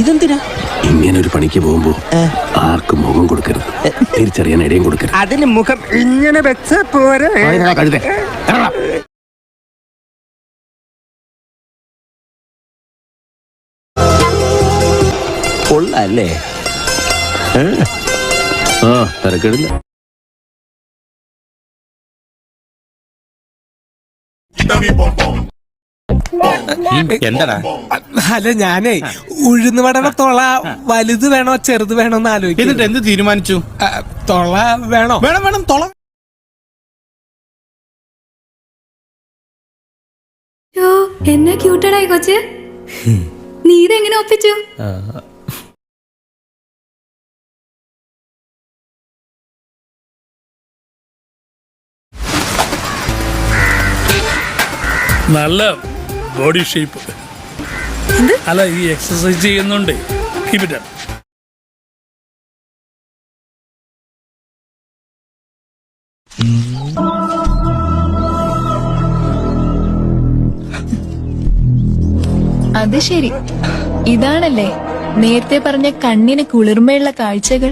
ഇതെന്തിനാ? ഇങ്ങനെ ഒരു പണിക്ക് പോകുമ്പോ ആർക്കും മുഖം കൊടുക്കരുത്. തിരിച്ചറിയാൻ ഇടയും കൊടുക്കരുത്. അതിന് മുഖം ഇങ്ങനെ വെച്ച പോരെ? കൊള്ളല്ലേ? ആ തിരക്കിടില്ല. എന്താടാ? അല്ല ഞാനേ ഉഴുന്ന് വേണോ തൊള വലുത് വേണോ ചെറുത് വേണോ എന്ന് എന്നിട്ട് ആലോചിക്കും എന്ത് തീരുമാനിച്ചു? തൊള വേണോ? വേണം വേണം തൊള. എന്നെ എന്നാ ക്യൂട്ടഡായി കൊച്ച്. നീ ഇതെങ്ങനെ ഒപ്പിച്ചു? നല്ല ബോഡി ഷേപ്പ്. അല്ല ഈ എക്സസൈസ് ചെയ്യുന്നുണ്ട് കീപ് ഇറ്റ് അത് ശരി. ഇതാണല്ലേ നേരത്തെ പറഞ്ഞ കണ്ണിന് കുളിർമയുള്ള കാഴ്ചകൾ?